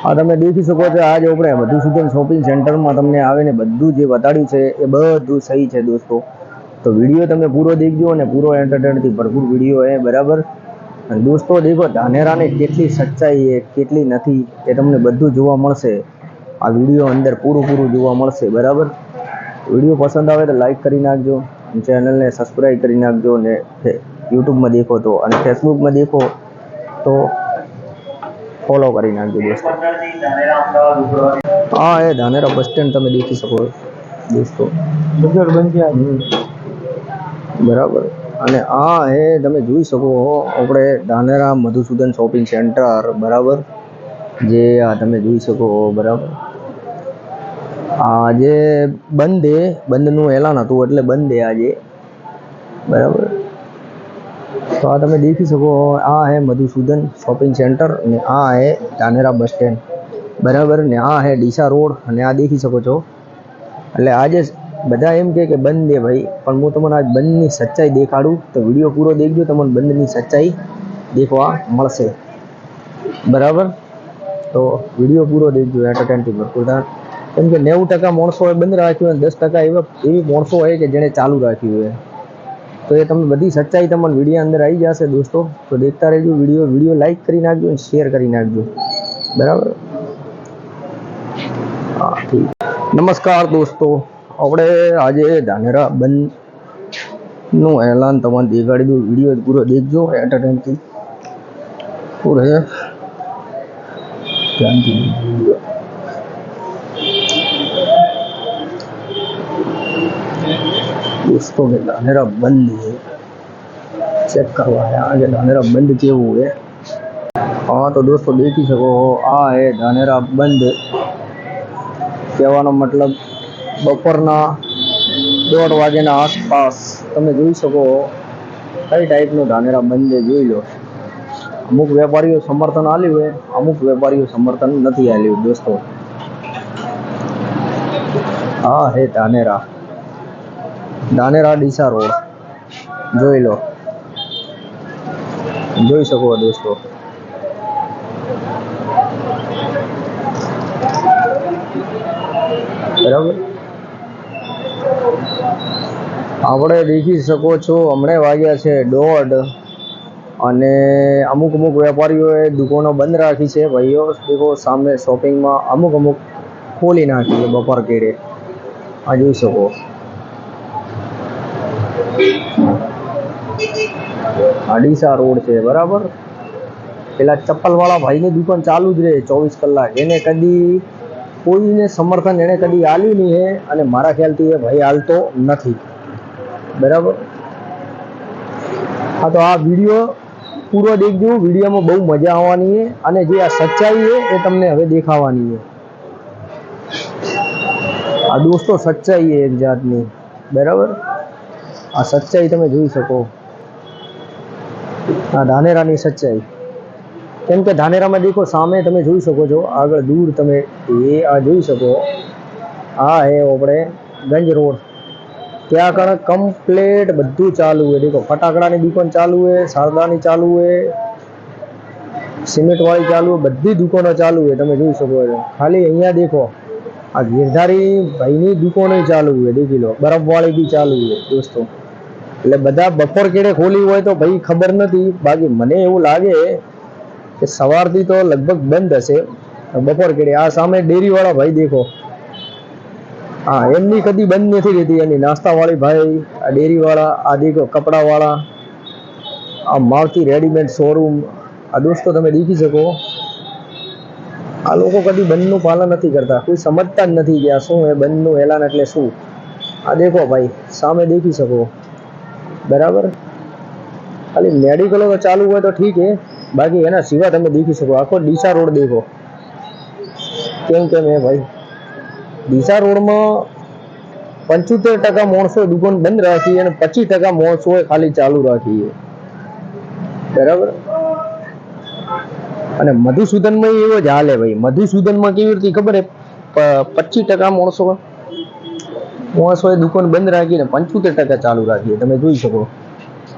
આ તમે દેખી શકો છો. આજે આપણે મધુસૂદન શોપિંગ સેન્ટરમાં તમને આવીને બધું જે બતાડ્યું છે એ બધું સહી છે દોસ્તો. તો વીડિયો તમે પૂરો દેખજો અને પૂરો એન્ટરટેનથી ભરપૂર વીડિયો એ બરાબર? અને દોસ્તો, દેખો, ધાનેરાને કેટલી સચ્ચાઈ એ કેટલી નથી એ તમને બધું જોવા મળશે. આ વીડિયો અંદર પૂરું પૂરું જોવા મળશે, બરાબર? વીડિયો પસંદ આવે તો લાઈક કરી નાખજો ચેનલને સબસ્ક્રાઈબ કરી નાખજો અને યુટ્યુબમાં દેખો તો. અને ફેસબુકમાં દેખો તો ફોલો કરી નાખજો દોસ્તો. હા, એ ધાનેરા બસ સ્ટેન્ડ તમે દેખી શકો દોસ્તો. બરાબર. અને આ એ તમે જોઈ શકો આપણે ધાનેરા મધુસૂદન શોપિંગ સેન્ટર, બરાબર? જે આ તમે જોઈ શકો બરાબર? આજે બંધ છે બંધનું એલાન હતું એટલે બંધ છે આજે. બરાબર? તો આ તમે દેખી શકો, આ હે મધુસૂદન શોપિંગ સેન્ટર અને આ હે ધાનેરા બસ સ્ટેન્ડ બરાબર, ને આ હે ડીસા રોડ અને આ દેખી શકો છો. એટલે આજે બધા એમ કે બંધ છે ભાઈ, પણ હું તમને આજ બંધની સચ્ચાઈ દેખાડું, તો વીડિયો પૂરો દેખજો, તમને બંધની સચ્ચાઈ દેખવા મળશે. બરાબર? તો વીડિયો પૂરો દેખજો એન્ટરટેનથી ભરપૂર થાય. કેમ કે નેવું ટકા માણસોએ બંધ રાખ્યું અને દસ ટકા એવા એવી માણસો હોય કે જેણે ચાલુ રાખ્યું હોય. તો એ તમને બધી સચ્ચાઈ તમને વીડિયો અંદર આવી જશે દોસ્તો. તો દેખતા રહેજો, વીડિયો વીડિયો લાઈક કરી નાખજો અને શેર કરી નાખજો. બરાબર? હા નમસ્કાર દોસ્તો. આપણે આજે ધાનેરા બંધનું એલાન તમને દેખાડી દઉં. વીડિયો પૂરો દેખજો એન્ટરટેનથી પૂરો હે ધ્યાનથી દેખજો. દોસ્તો કે ધાનેરા બંધ છે ચેક કરવા આયા આજે ધાનેરા બંધ કેવું છે હા તો દોસ્તો દેખી શકો આ હે ધાનેરા બંધ કહેવાનો મતલબ બપોરના દોઢ વાગ્યાના આસપાસ તમે જોઈ શકો કઈ ટાઈપનું ધાનેરા બંધ છે જોઈ લો અમુક વેપારીઓ સમર્થન આલ્યું હોય અમુક વેપારીઓ સમર્થન નથી આલ્યું દોસ્તો હા હે ધાનેરા ધાનેરા ડીસા રોડ. જોઈ લો. જોઈ શકો દોસ્તો. બરાબર? આપણે દેખી શકો છો, હમણાં વાગ્યા છે દોઢ. અને અમુક અમુક વેપારીઓએ દુકાનો બંધ રાખી છે. ભાઈઓ, દેખો, સામે શોપિંગમાં અમુક અમુક ખોલી નાખી છે બપોર કેડે આ જોઈ શકો. અડીસા રોડ છે, બરાબર? પેલા ચપ્પલવાળા ભાઈની દુકાન ચાલુ જ રહે ચોવીસ કલાક. એને કદી કોઈને સમર્થન એણે કદી આલ્યું નહીં હે, અને મારા ખ્યાલથી એ ભાઈ હાલતો નથી. બરાબર? હા, તો આ વીડિયો પૂરો દેખજો. વિડીયોમાં બહુ મજા આવવાની છે, અને જે આ સચ્ચાઈ છે, એ તમને હવે દેખાવાની છે. આ દોસ્તો સચ્ચાઈ છે એક જાતની. બરાબર? આ સચ્ચાઈ તમે જોઈ શકો. આ ધાનેરાની સચ્ચાઈ. કેમ કે ધાનેરામાં દેખો, સામે તમે જોઈ શકો છો, આગળ દૂર તમે એ આ જોઈ શકો. આ હે આપણે ગંજ રોડ. ત્યાં આગળ કમ્પ્લેટ બધું ચાલુ છે દેખો, ફટાકડાની દુકાન ચાલુ છે શારદાની ચાલુ છે સિમેન્ટ વાળી ચાલુ છે બધી દુકાનો ચાલુ છે તમે જોઈ શકો છો. ખાલી અહીંયા દેખો, આ ગિરધારી ભાઈની દુકાનો ચાલુ છે દેખી લો. બરફવાળી બી ચાલુ છે દોસ્તો. એટલે બધા બપોર કેડે ખોલી હોય તો ભાઈ ખબર નથી. બાકી મને એવું લાગે કે સવારથી તો લગભગ બંધ હશે. બપોર કેડે. આ સામે ડેરીવાળા ભાઈ દેખો. હા, એમની કદી બંધ નથી રહેતી. એની નાસ્તાવાળી ભાઈ, આ ડેરીવાળા, આ દેખો કપડાવાળા, આ માવતી રેડીમેડ શોરૂમ આ દોસ્તો તમે દેખી શકો. આ લોકો કદી બંધનું પાલન નથી કરતા. કોઈ સમજતા જ નથી કે આ શું એ બંધનું એલાન એટલે શું. આ દેખો ભાઈ, સામે દેખી શકો. બરાબર? ખાલી મેડિકલો ચાલુ હોય તો ઠીક છે બાકી એના સિવાય તમે દેખી શકો. આખો ડીસા રોડ દેખો. કેમ કેમ એ ભાઈ? ડીસા રોડમાં પંચોતેર ટકા માણસો દુકાન બંધ રાખી અને પચીસ ટકા માણસો ખાલી ચાલુ રાખી બરાબર? અને મધુસૂદનમાં એવો જ હાલે ભાઈ. મધુસૂદનમાં કેવી રીતે ખબર હે? પચીસ ટકા માણસો માણસોએ દુકાન બંધ રાખીને પંચોતેર ટકા ચાલુ રાખીએ તમે જોઈ શકો,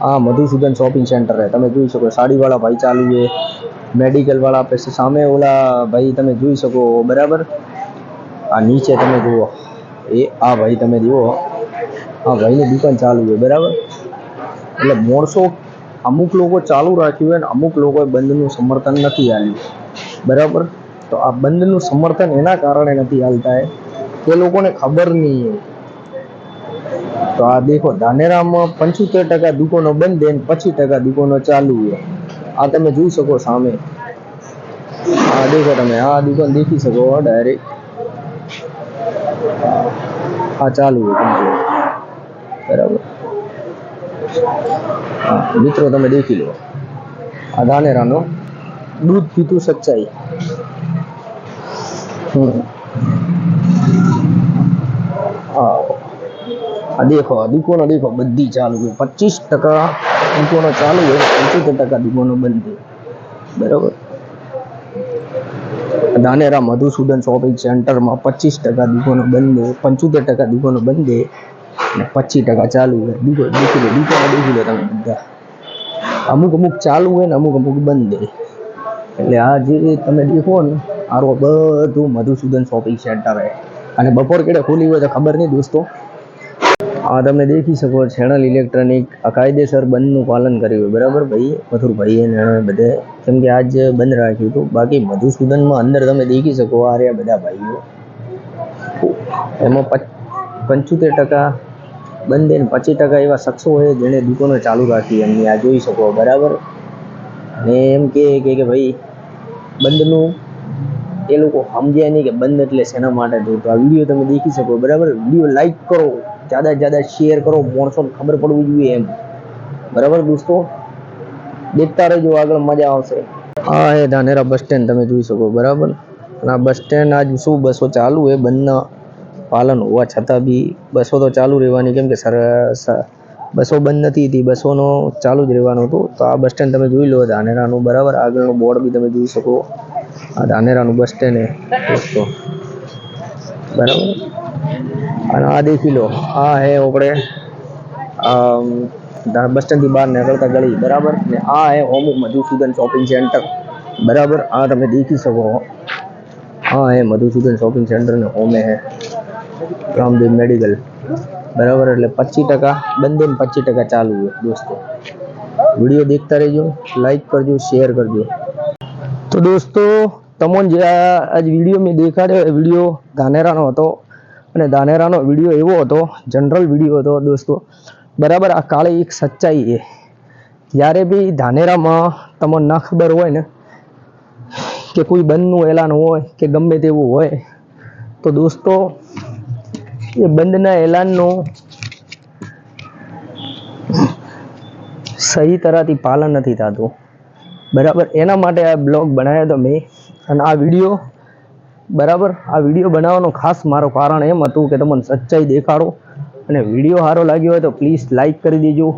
આ મધુસૂદન શોપિંગ સેન્ટર છે. તમે જોઈ શકો, સાડીવાળા ભાઈ ચાલુ છે, મેડિકલવાળા પછી સામે ઓલા ભાઈ તમે જોઈ શકો, બરાબર? આ નીચે તમે જુઓ. એ આ ભાઈ તમે જુઓ. આ ભાઈની દુકાન ચાલુ છે, બરાબર? એટલે મોરસો અમુક લોકો ચાલુ રાખ્યું હોય અને અમુક લોકોએ બંધનું સમર્થન નથી આપ્યું. બરાબર? તો આ બંધનું સમર્થન એના કારણે નથી હાલતા એ. લોકોને ખબર નહીં તો આ દેખો, ધાનેરામાં પંચોતેર ટકા દુકાનો બંધ છે ને પચીસ ટકા દુકાનો ચાલુ છે. આ તમે જોઈ શકો સામે. આ દેખો તમે, આ દુકાન દેખી શકો ડાયરેક્ટ આ ચાલુ છે. બરાબર. મિત્રો તમે દેખી લો. આ ધાનેરાનો દૂધ પીતું સચ્ચાઈ. હા આ દેખો દુકાનો દેખો બધી ચાલુ છે. પચીસ ટકા દુકાનો ચાલુ હોય પંચોતેર ટકા દુકાનો બંધ બરોબર? ધાનેરા મધુસૂદન શોપિંગ સેન્ટરમાં પચીસ ટકા દુકાનો બંધ છે, પંચોતેર ટકા દુકાનો બંધ છે, અને પચીસ ટકા ચાલુ હોય દુકાન દેખી લો દેખી લો તમે બધા. અમુક અમુક ચાલુ હોય ને અમુક અમુક બંધ એટલે આ જે તમે દેખો ને, આરો બધું મધુસૂદન શોપિંગ સેન્ટર છે. અને બપોર કેડે ખુલી હોય તો ખબર નહીં દોસ્તો. આ તમે દેખી શકો છેણલ ઇલેક્ટ્રોનિક આ કાયદેસર બંધનું પાલન કર્યું બરાબર? ભાઈ મથુરભાઈએ અને બધે કેમ કે આજ બંધ રાખ્યું હતું. બાકી મધુસૂદનમાં અંદર તમે દેખી શકો આ રહ્યા બધા ભાઈઓ. એમાં પંચોતેર ટકા બંધ છે ને પચીસ ટકા એવા શખ્સો હોય જેણે દુકાનો ચાલુ રાખી એમની. આ જોઈ શકો, બરાબર? અને એમ કે કે કે ભાઈ, બંધનું એ લોકો સમજ્યા નહીં કે બંધ એટલે શેના માટે થયું આ વીડિયો તમે દેખી શકો, બરાબર? વીડિયો લાઈક કરો જ્યાદા જ્યાદા શેર કરો, માણસોને ખબર પડવી જોઈએ એમ. બરાબર દોસ્તો? દેખતા રહેજો, આગળ મજા આવશે. હા, એ ધાનેરા બસ સ્ટેન્ડ તમે જોઈ શકો, બરાબર? અને આ બસ સ્ટેન્ડ આજ શું બસો ચાલુ એ બંધના પાલન હોવા છતાં બી બસો તો ચાલુ રહેવાની, કેમ કે સર બસો બંધ નથી હતી, બસોનો ચાલુ જ રહેવાનું હતું. તો આ બસ સ્ટેન્ડ તમે જોઈ લો, ધાનેરાનું, બરાબર? આગળનું બોર્ડ બી તમે જોઈ શકો. આ ધાનેરાનું બસ સ્ટેન્ડ દોસ્તો બરાબર? અને આ દેખી લો, આ હે આપણે બસ સ્ટેન્ડથી બહાર નીકળતા ગળી બરાબર? ને આ હે અમુક મધુસૂદન શોપિંગ સેન્ટર બરાબર? આ તમે દેખી શકો હા. હે મધુસૂદન શોપિંગ સેન્ટર ને ઓમે હે, રામદેવ મેડિકલ બરાબર? એટલે પચીસ ટકા, બંને પચીસ ટકા ચાલુ છે, દોસ્તો. વીડિયો દેખતા રહેજો લાઈક કરજો શેર કરજો. તો દોસ્તો, તમને જે આજ વીડિયો મેં દેખાડ્યો એ વીડિયો ધાનેરાનો હતો. અને ધાનેરાનો વીડિયો એવો હતો, જનરલ વીડિયો હતો દોસ્તો. બરાબર, આ કાળે એક સચ્ચાઈ છે. જ્યારે બી ધાનેરામાં તમને ના ખબર હોય ને, કે કોઈ બંધનું એલાન હોય, કે ગમે તેવું હોય, તો દોસ્તો, એ બંધના એલાનનું સહી તરાથી પાલન નથી થતું. બરાબર? એના માટે આ બ્લોગ બનાવ્યો હતો મેં. અને આ વીડિયો, બરાબર? આ વીડિયો બનાવવાનું ખાસ મારો કારણ એમ હતું કે તમને સચ્ચાઈ દેખાડો. અને વીડિયો સારો લાગ્યો હોય તો પ્લીઝ લાઈક કરી દેજો.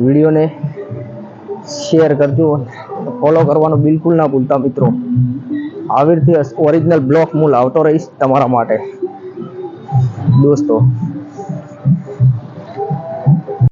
વિડીયોને શેર કરજો ફોલો કરવાનું બિલકુલ ના ભૂલતા મિત્રો. આવી રીતે ઓરિજિનલ બ્લોગ હું લાવતો રહીશ તમારા માટે. દોસ્તો